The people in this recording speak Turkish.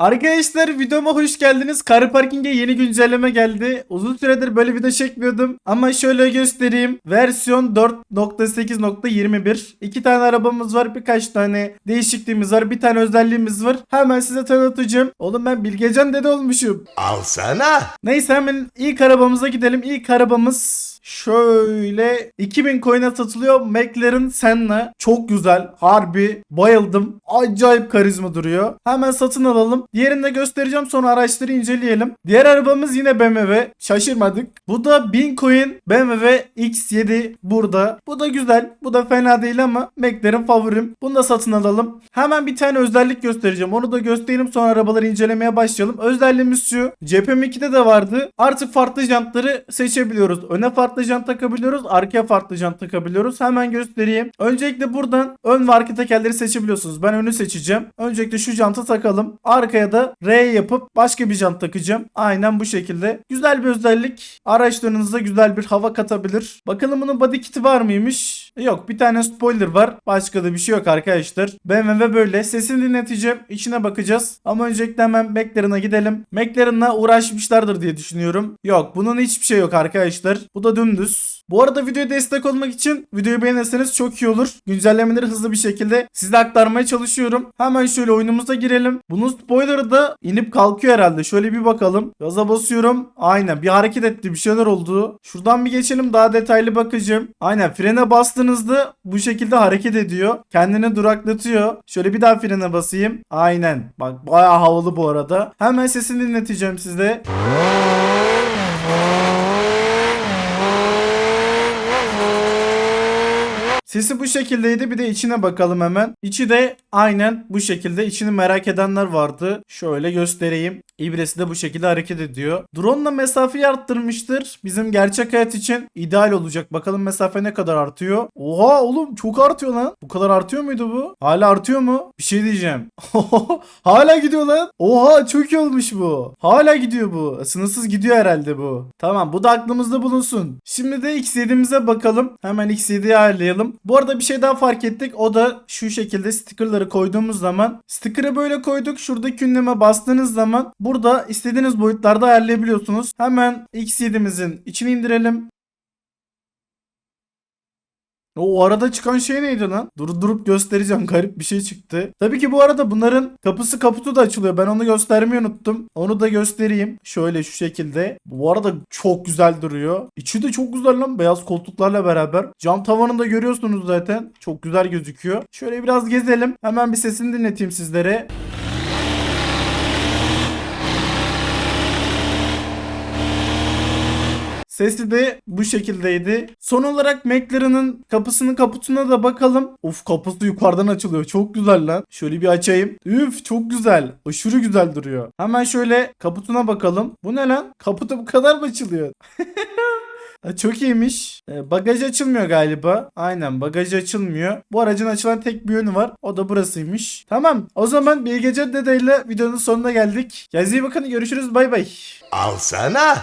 Arkadaşlar videoma hoş geldiniz. Car Parking'e yeni güncelleme geldi. Uzun süredir böyle video çekmiyordum. Ama şöyle göstereyim. Versiyon 4.8.21. İki tane arabamız var. Birkaç tane değişikliğimiz var. Bir tane özelliğimiz var. Hemen size tanıtacağım. Oğlum ben Bilgecan dede olmuşum. Alsana. Neyse hemen ilk arabamıza gidelim. İlk arabamız şöyle 2000 coin'e satılıyor. McLaren Senna. Çok güzel. Harbi. Bayıldım. Acayip karizma duruyor. Hemen satın alalım. Diğerini de göstereceğim sonra araçları inceleyelim. Diğer arabamız yine BMW. Şaşırmadık. Bu da 1000 coin BMW X7 burada. Bu da güzel. Bu da fena değil ama McLaren favorim. Bunu da satın alalım. Hemen bir tane özellik göstereceğim. Onu da göstereyim sonra arabaları incelemeye başlayalım. Özelliğimiz şu. Cephem 2'de de vardı. Artık farklı jantları seçebiliyoruz. Öne farklı jant takabiliyoruz. Arkaya farklı jant takabiliyoruz. Hemen göstereyim. Öncelikle buradan ön ve arka tekerleri seçebiliyorsunuz. Ben önü seçeceğim. Öncelikle şu jantı takalım. Arkaya da R yapıp başka bir jant takacağım. Aynen bu şekilde. Güzel bir özellik. Araçlarınıza güzel bir hava katabilir. Bakalım bunun body kiti var mıymış? Yok bir tane spoiler var. Başka da bir şey yok arkadaşlar. BMW böyle. Sesini dinleteceğim. İçine bakacağız. Ama öncelikle hemen McLaren'a gidelim. McLaren'la uğraşmışlardır diye düşünüyorum. Yok bunun hiçbir şey yok arkadaşlar. Bu da dümdüz. Bu arada videoya destek olmak için videoyu beğenirseniz çok iyi olur. Güncellemeleri hızlı bir şekilde size aktarmaya çalışıyorum. Hemen şöyle oyunumuza girelim. Bunun spoilerı da inip kalkıyor herhalde. Şöyle bir bakalım. Gaza basıyorum. Aynen bir hareket etti bir şeyler oldu. Şuradan bir geçelim daha detaylı bakacağım. Aynen frene bastığınızda bu şekilde hareket ediyor. Kendini duraklatıyor. Şöyle bir daha frene basayım. Aynen. Bak bayağı havalı bu arada. Hemen sesini dinleteceğim size. Sesi bu şekildeydi. Bir de içine bakalım hemen. İçi de aynen bu şekilde. İçini merak edenler vardı. Şöyle göstereyim. İbresi de bu şekilde hareket ediyor. Drone'la mesafeyi arttırmıştır. Bizim gerçek hayat için ideal olacak. Bakalım mesafe ne kadar artıyor. Oha oğlum çok artıyor lan. Bu kadar artıyor muydu bu? Hala artıyor mu? Bir şey diyeceğim. Hala gidiyor lan. Oha çok iyi olmuş bu. Hala gidiyor bu. Sınırsız gidiyor herhalde bu. Tamam bu da aklımızda bulunsun. Şimdi de X7'mize bakalım. Hemen X7'yi ayarlayalım. Bu arada bir şey daha fark ettik. O da şu şekilde stickerları koyduğumuz zaman. Sticker'ı böyle koyduk. Şuradaki ünleme bastığınız zaman burada istediğiniz boyutlarda ayarlayabiliyorsunuz. Hemen X7'mizin içine indirelim. O arada çıkan şey neydi lan? Dur durup göstereceğim. Garip bir şey çıktı. Tabii ki bu arada bunların kapısı kaputu da açılıyor. Ben onu göstermeyi unuttum. Onu da göstereyim. Şöyle şu şekilde. Bu arada çok güzel duruyor. İçi de çok güzel lan. Beyaz koltuklarla beraber. Cam tavanını da görüyorsunuz zaten. Çok güzel gözüküyor. Şöyle biraz gezelim. Hemen bir sesini dinleteyim sizlere. Sesi de bu şekildeydi. Son olarak McLaren'ın kapısının kaputuna da bakalım. Of kapısı yukarıdan açılıyor. Çok güzel lan. Şöyle bir açayım. Üf çok güzel. Aşırı güzel duruyor. Hemen şöyle kaputuna bakalım. Bu ne lan? Kaputu bu kadar mı açılıyor? Çok iyiymiş. Ee, bagaj açılmıyor galiba. Aynen bagaj açılmıyor. Bu aracın açılan tek bir yönü var. O da burasıymış. Tamam. O zaman Bilgecan Dede ile videonun sonuna geldik. Kendinize iyi bakın. Görüşürüz. Bay bay. Alsana.